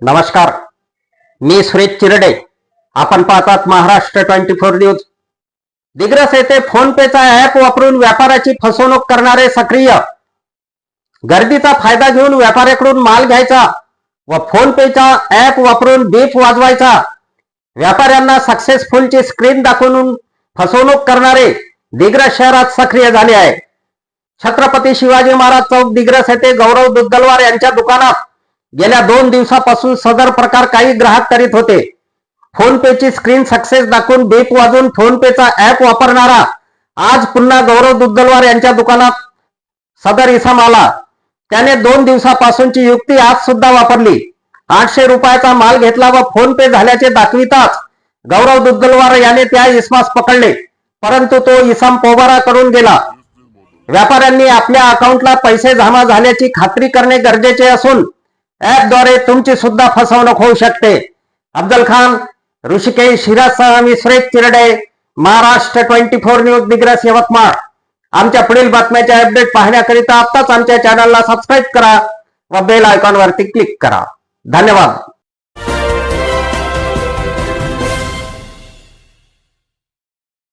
नमस्कार. मी सुरेश चिरडे. आपण पाहतात Maharashtra twenty four news. Digras येथे फोन पेचा ऍप वापरून व्यापाराची फसवणूक करणारे सक्रिय. गर्दीचा फायदा घेऊन व्यापाऱ्याकडून माल घ्यायचा व फोन पेचा ऍप वापरून बीप वाजवायचा. व्यापाऱ्यांना सक्सेसफुलची स्क्रीन दाखवून फसवणूक करणारे दिग्रस शहरात सक्रिय झाले आहे. छत्रपती शिवाजी महाराज चौक दिग्रस येथे गौरव दुग्गलवार यांच्या दुकानात गेल्या दोन दिवसापासून सदर प्रकार काही ग्राहक करीत होते. फोन पेची स्क्रीन सक्सेस दाखवून बेप वाजवून फोन पेचा ऍप वापरणारा. आज पुन्हा गौरव दुग्दलवार यांच्या दुकानात सदर इसम आला. त्याने दोन दिवसापासूनची युक्ती आज सुद्धा वापरली. आठशे रुपयाचा माल घेतला व फोन पे झाल्याचे दाखविताच गौरव दुग्दलवार याने त्या इसमास पकडले. परंतु तो इसम पोबारा करून गेला. व्यापाऱ्यांनी आपल्या अकाउंटला पैसे जमा झाल्याची खात्री करणे गरजेचे असून ऍपद्वारे तुमची सुद्धा फसवणूक होऊ शकते. अफजल खान ऋषिकेश हिरासह मी Suresh Chirde Maharashtra twenty four news Digras Yavatmal. आमच्या पुढील बातम्याचे अपडेट पाहण्याकरिता आत्ताच आमच्या चॅनलला सबस्क्राईब करा व बेल आयकॉनवरती क्लिक करा. धन्यवाद.